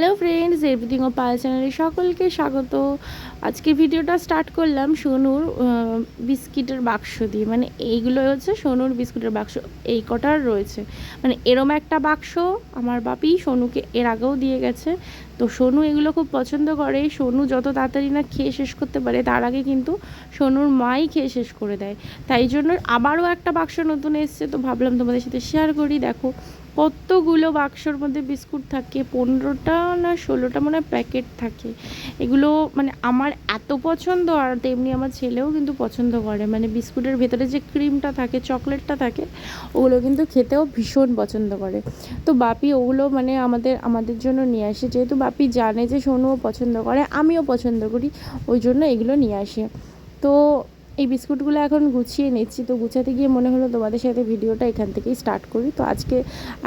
Hello friends everything ও পাল চ্যানেলে সকলকে স্বাগত। আজকে ভিডিওটা স্টার্ট করলাম সোনুর বিস্কিটের বাক্স দিয়ে। মানে এইগুলো হচ্ছে সোনুর বিস্কুটের বাক্স। এই কটার রয়েছে। মানে এরম একটা বাক্স আমার বাপি সোনুকে এর আগেও দিয়ে গেছে। তো সোনু এগুলো খুব পছন্দ করে। সোনু যত তাড়াতাড়ি না খেয়ে শেষ করতে পারে, তার আগে কিন্তু সোনুর মাই খেয়ে শেষ করে দেয়। তাই জন্য আবারও একটা বাক্স নতুন এসছে, তো ভাবলাম তোমাদের সাথে শেয়ার করি। দেখো কতগুলো বাক্সর মধ্যে বিস্কুট থাকে? পনেরোটা না ষোলোটা মনে হয় প্যাকেট থাকে। এগুলো মানে আমার এত পছন্দ, আর তেমনি আমার ছেলেও কিন্তু পছন্দ করে। মানে বিস্কুটের ভেতরে যে ক্রিমটা থাকে, চকলেটটা থাকে, ওগুলো কিন্তু খেতেও ভীষণ পছন্দ করে। তো বাপি ওগুলো মানে আমাদের আমাদের জন্য নিয়ে আসে। যেহেতু বাপি জানে যে সোনুও পছন্দ করে, আমিও পছন্দ করি, ওই জন্য এগুলো নিয়ে আসে। তো এই বিস্কুটগুলো এখন গুছিয়ে নিচ্ছি। তো গুছাতে গিয়ে মনে হলো তোমাদের সাথে ভিডিওটা এখান থেকেই স্টার্ট করি। তো আজকে,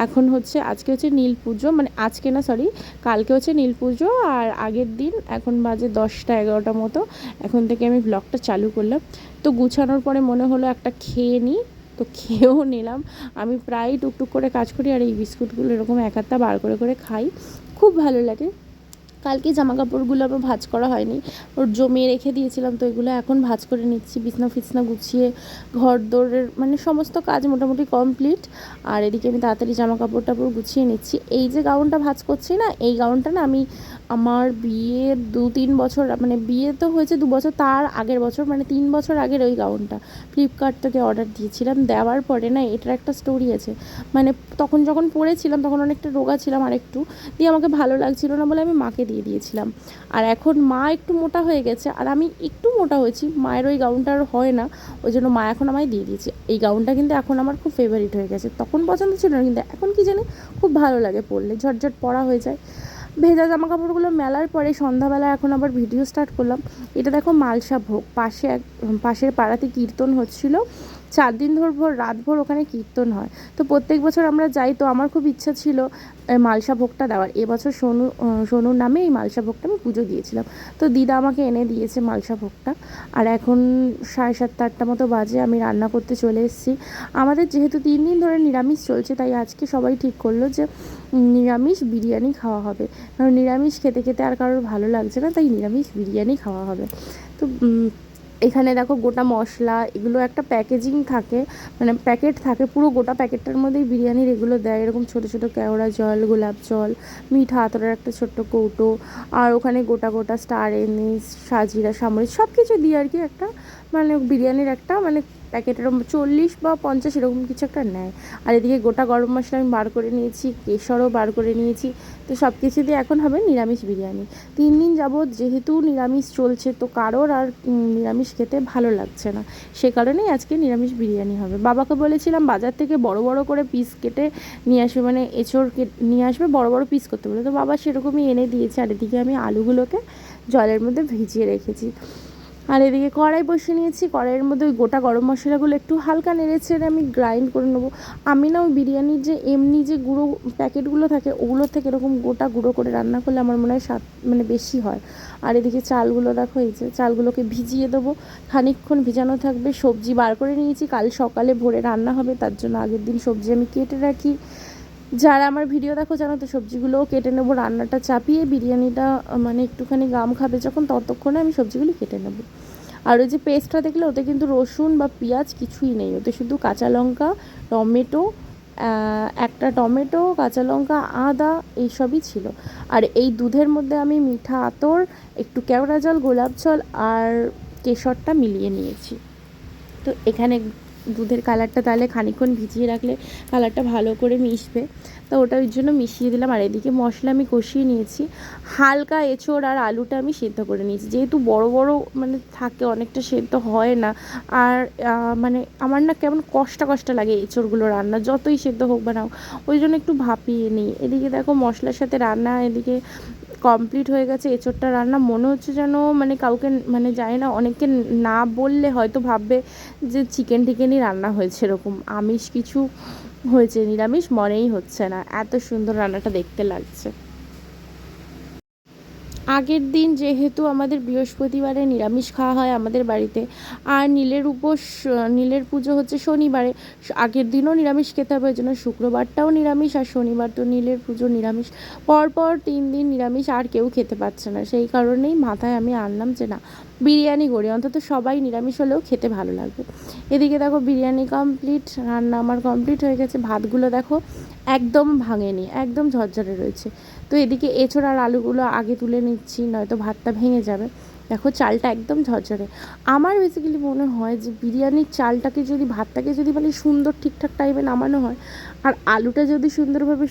এখন হচ্ছে, আজকে হচ্ছে নীল পুজো মানে আজকে না সরি কালকে হচ্ছে নীল পুজো আর আগের দিন এখন বাজে দশটা এগারোটা মতো। এখন থেকে আমি ব্লগটা চালু করলাম। তো গুছানোর পরে মনে হলো একটা খেয়ে নিই তো খেয়েও নিলাম। আমি প্রায় টুকটুক করে কাজ করি আর এই বিস্কুটগুলো এরকম এক একটা বার করে করে খাই। খুব ভালো লাগে। কালকে জামা কাপড়গুলো আবার ভাজ করা হয়নি। ওর জমিয়ে রেখে দিয়েছিলাম তো এগুলো এখন ভাজ করে নিচ্ছি, বিছনা ফিছনা গুছিয়ে, ঘর দৌড়ের মানে সমস্ত কাজ মোটামুটি কমপ্লিট। আর এদিকে আমি তাড়াতাড়ি জামা কাপড় টাপড় গুছিয়ে নিচ্ছি। এই যে গাউনটা ভাজ করছি না, এই গাউনটা না আমি আমার বিয়ের দু তিন বছর মানে বিয়ে তো হয়েছে দু বছর, তার আগের বছর মানে তিন বছর আগের ওই গাউনটা। ফ্লিপকার্ট থেকে অর্ডার দিয়েছিলাম, দেওয়ার পরে না এটার একটা স্টোরি আছে। মানে তখন যখন পড়েছিলাম, তখন অনেকটা রোগা ছিলাম আর একটু দিয়ে আমাকে ভালো লাগছিল না বলে আমি মাকে দিয়ে দিয়েছিলাম। আর এখন মা একটু মোটা হয়ে গেছে, আর আমি একটু মোটা হয়েছি, মায়ের ওই গাউনটা আর হয় না, ওই জন্য মা এখন আমায় দিয়ে দিয়েছে। এই গাউনটা কিন্তু এখন আমার খুব ফেভারিট হয়ে গেছে। তখন পছন্দ ছিল না, কিন্তু এখন কি জানি খুব ভালো লাগে পরলে, ঝটঝট পরা হয়ে যায়। ভেজা জামা কাপড়গুলো মেলার পরে সন্ধ্যাবেলা এখন আবার ভিডিও স্টার্ট করলাম। এটা দেখো মালসা ভোগ। পাশে এক পাশের পাড়াতে কীর্তন হচ্ছিল। চার দিন ধর ভোর, রাত ভোর ওখানে কীর্তন হয়। তো প্রত্যেক বছর আমরা যাই, তো আমার খুব ইচ্ছা ছিল মালসা ভোগটা দেওয়ার। এবছর সোনু সোনুর নামে এই মালসা ভোগটা আমি পুজো দিয়েছিলাম। তো দিদা আমাকে এনে দিয়েছে মালসা ভোগটা। আর এখন সাড়ে সাতটা, আটটা মতো বাজে, আমি রান্না করতে চলে এসেছি। আমাদের যেহেতু তিন দিন ধরে নিরামিষ চলছে, তাই আজকে সবাই ঠিক করল যে নিরামিষ বিরিয়ানি খাওয়া হবে। কারণ নিরামিষ খেতে খেতে আর কারোর ভালো লাগছে না, তাই নিরামিষ বিরিয়ানি খাওয়া হবে। তো এখানে দেখো গোটা মশলা, এগুলো একটা প্যাকেজিং থাকে মানে প্যাকেট থাকে, পুরো গোটা প্যাকেটটার মধ্যেই বিরিয়ানির এগুলো দেয়। এরকম ছোটো ছোটো কেওড়া জল, গোলাপ জল, মিঠা আতরের একটা ছোট্ট কৌটো, আর ওখানে গোটা গোটা স্টার এনিস সাজিরা সামরিক সব কিছু দিয়ে আর কি একটা মানে বিরিয়ানির একটা মানে প্যাকেটের চল্লিশ বা পঞ্চাশ এরকম কিছু একটা নেয়। আর এদিকে গোটা গরম মশলা আমি বার করে নিয়েছি, কেশরও বার করে নিয়েছি। তো সব কিছু দিয়ে এখন হবে নিরামিষ বিরিয়ানি। তিন দিন যাবৎ যেহেতু নিরামিষ চলছে, তো কারোর আর নিরামিষ খেতে ভালো লাগছে না। সে কারণেই আজকে নিরামিষ বিরিয়ানি হবে। বাবাকে বলেছিলাম বাজার থেকে বড় বড় করে পিস কেটে নিয়ে আসবে মানে এঁচড় নিয়ে আসবে, বড় বড় পিস করতে বলে। তো বাবা সেরকমই এনে দিয়েছে। আর এদিকে আমি আলুগুলোকে জলের মধ্যে ভিজিয়ে রেখেছি। আর এদিকে কড়াই বসিয়ে নিয়েছি। কড়াইয়ের মধ্যে ওই গোটা গরম মশলাগুলো একটু হালকা নেড়ে ছেড়ে আমি গ্রাইন্ড করে নেব। আমি না ওই বিরিয়ানির যে এমনি যে গুঁড়ো প্যাকেটগুলো থাকে ওগুলোর থেকে এরকম গোটা গুঁড়ো করে রান্না করলে আমার মনে হয় স্বাদ মানে বেশি হয়। আর এদিকে চালগুলো দেখো, এই যে চালগুলোকে ভিজিয়ে দেবো। খানিকক্ষণ ভিজানো থাকবে। সবজি বার করে নিয়েছি। কাল সকালে ভোরে রান্না হবে, তার জন্য আগের দিন সবজি আমি কেটে রাখি। যারা আমার ভিডিও দেখো জানো তো, সবজিগুলোও কেটে নেব, রান্নাটা চাপিয়ে, বিরিয়ানিটা মানে একটুখানি গাম খাবে যখন, ততক্ষণে আমি সবজিগুলি কেটে নেব। আর ওই যে পেস্টটা দেখলে, ওতে কিন্তু রসুন বা পেঁয়াজ কিছুই নেই, ওতে শুধু কাঁচা লঙ্কা, টমেটো একটা টমেটো, কাঁচা লঙ্কা, আদা, এইসবই ছিল। আর এই দুধের মধ্যে আমি মিঠা আতর, একটু কেওড়া জল, গোলাপ জল আর কেশরটা মিলিয়ে নিয়েছি। তো এখানে দুধের কালারটা তাহলে খানিকক্ষণ ভিজিয়ে রাখলে কালারটা ভালো করে মিশবে। তো ওটা ওই জন্য মিশিয়ে দিলাম। আর এদিকে মশলা আমি কষিয়ে নিয়েছি। হালকা এঁচোড় আর আলুটা আমি সেদ্ধ করে নিয়েছি। যেহেতু বড় বড় মানে থাকে, অনেকটা সেদ্ধ হয় না। আর মানে আমার না কেমন কষ্ট কষ্ট লাগে এঁচোড়গুলো রান্না। যতই সেদ্ধ হোক বা না ওই জন্য একটু ভাপিয়ে নিই। এদিকে দেখো মশলার সাথে রান্না, এদিকে কমপ্লিট হয়ে গেছে, এঁচোড়টা রান্না। মনে হচ্ছে যেন মানে কাউকে মানে জানি না অনেকে না বললে হয়তো ভাববে যে চিকেন টিকেনই রান্না হয়েছে এরকম। আমিষ কিছু হয়েছে, নিরামিষ মনেই হচ্ছে না। এত সুন্দর রান্নাটা দেখতে লাগছে। আগের দিন যেহেতু আমাদের বৃহস্পতিবারে নিরামিষ খাওয়া হয় আমাদের বাড়িতে, আর নীলের উপোস, নীলের পুজো হচ্ছে শনিবারে, আগের দিনও নিরামিষ খেতে হবে, ওই জন্য শুক্রবারটাও নিরামিষ আর শনিবার তো নীলের পুজো নিরামিষ। পরপর তিন দিন নিরামিষ আর কেউ খেতে পারছে না, সেই কারণেই মাথায় আমি আনলাম যে না বিরিয়ানি করি, অন্তত সবাই নিরামিষ হলেও খেতে ভালো লাগবে। এদিকে দেখো বিরিয়ানি কমপ্লিট রান্না আমার কমপ্লিট হয়ে গেছে। ভাতগুলো দেখো একদম ভাঙেনি, একদম ঝরঝরে রয়েছে। তো এদিকে এঁচড় আর আলুগুলো আগে তুলে নিচ্ছি, নয়তো ভাতটা ভেঙে যাবে। দেখো চালটা একদম ঝরঝরে। আমার বেসিক্যালি মনে হয় যে বিরিয়ানির চালটাকে যদি, ভাতটাকে যদি মানে সুন্দর ঠিকঠাক টাইমে নামানো হয়, আর আলুটা যদি সুন্দরভাবে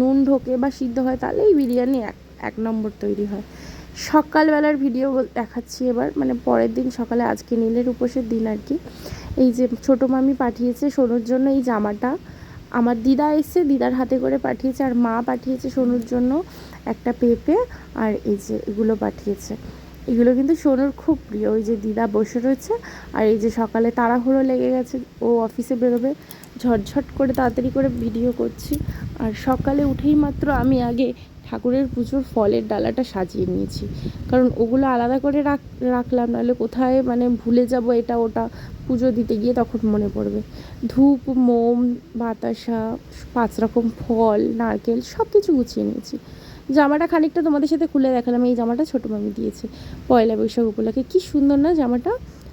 নুন ঢোকে বা সিদ্ধ হয় তাহলেই বিরিয়ানি এক এক নম্বর তৈরি হয়। সকালবেলার ভিডিও দেখাচ্ছি এবার। মানে পরের দিন সকালে আজকে নীলের উপোসের দিন আর কি। এই যে ছোটো মামি পাঠিয়েছে সোনুর জন্য এই জামাটা। আমার দিদা এসছে, দিদার হাতে করে পাঠিয়েছে, আর মা পাঠিয়েছে সোনুর জন্য একটা পেঁপে, আর এই যে এগুলো পাঠিয়েছে। এগুলো কিন্তু সোনুর খুব প্রিয়, ওই যে দিদা বসে রয়েছে, আর এই যে সকালে তাড়াহুড়ো লেগে গেছে, ও অফিসে বেরোবে, ঝটঝট করে তাড়াতাড়ি করে ভিডিও করছি। আর সকালে উঠেই মাত্র আমি আগে ঠাকুরের পুজোর ফলের ডালাটা সাজিয়ে নিয়েছি। কারণ ওগুলো আলাদা করে রাখ, রাখলাম, নাহলে কোথায় মানে ভুলে যাব এটা ওটা পুজো দিতে গিয়ে তখন মনে পড়বে। ধূপ, মোম, বাতাসা, পাঁচ রকম ফল, নারকেল সব কিছু গুছিয়ে নিয়েছি। জামাটা খানিকটা তোমাদের সাথে খুলে দেখালাম, এই জামাটা ছোটো মামি দিয়েছে। পয়লা বৈশাখ উপলক্ষে, কী সুন্দর না জামাটা?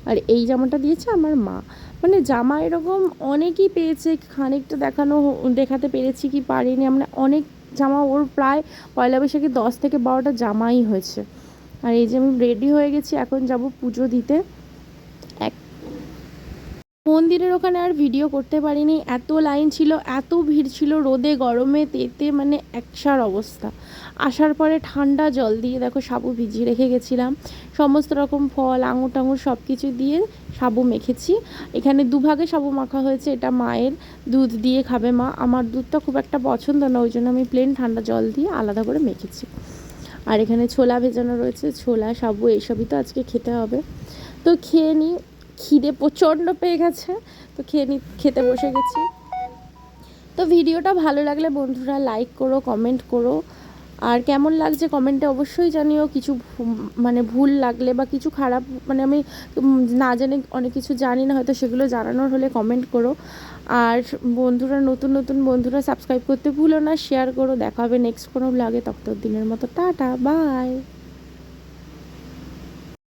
আর এই জামাটা দিয়েছে আমার মা। মানে জামা এরকম অনেকই পেয়েছে, খানিকটা দেখানো, দেখাতে পেরেছি কি পারিনি, আমরা অনেক জামা ওর প্রায় পয়লা বৈশাখে দশ থেকে বারোটা জামাই হয়েছে। আর এই যে আমি রেডি হয়ে গেছি, এখন যাব পুজো দিতে। মন্দিরের ওখানে আর ভিডিও করতে পারিনি। এত লাইন ছিল, এত ভিড় ছিল, রোদে, গরমে, তেতে মানে একসার অবস্থা। আসার পরে ঠান্ডা জল দিয়ে দেখো সাবু ভিজিয়ে রেখে গেছিলাম। সমস্ত রকম ফল, আঙুর টাঙুর সব কিছু দিয়ে সাবু মেখেছি। এখানে দুভাগে সাবু মাখা হয়েছে, এটা মায়ের দুধ দিয়ে খাবে মা। আমার দুধটা খুব একটা পছন্দ না, ওই জন্য আমি প্লেন ঠান্ডা জল দিয়ে আলাদা করে মেখেছি। আর এখানে ছোলা ভেজানো রয়েছে, ছোলা, সাবু, এইসবই তো আজকে খেতে হবে। তো খেয়ে নিই খিদে প্রচণ্ড পেয়ে গেছে, তো খেয়ে নি, খেতে বসে গেছি। তো ভিডিওটা ভালো লাগলে বন্ধুরা লাইক করো কমেন্ট করো। আর কেমন লাগছে কমেন্টে অবশ্যই জানিও, কিছু মানে ভুল লাগলে বা কিছু খারাপ মানে আমি না জেনে অনেক কিছু জানি না, হয়তো সেগুলো জানানোর হলে কমেন্ট করো। আর বন্ধুরা, নতুন নতুন বন্ধুরা সাবস্ক্রাইব করতে ভুলো না শেয়ার করো, দেখা হবে নেক্সট কোনো ব্লগে তখন দিনের মতো। Tata bye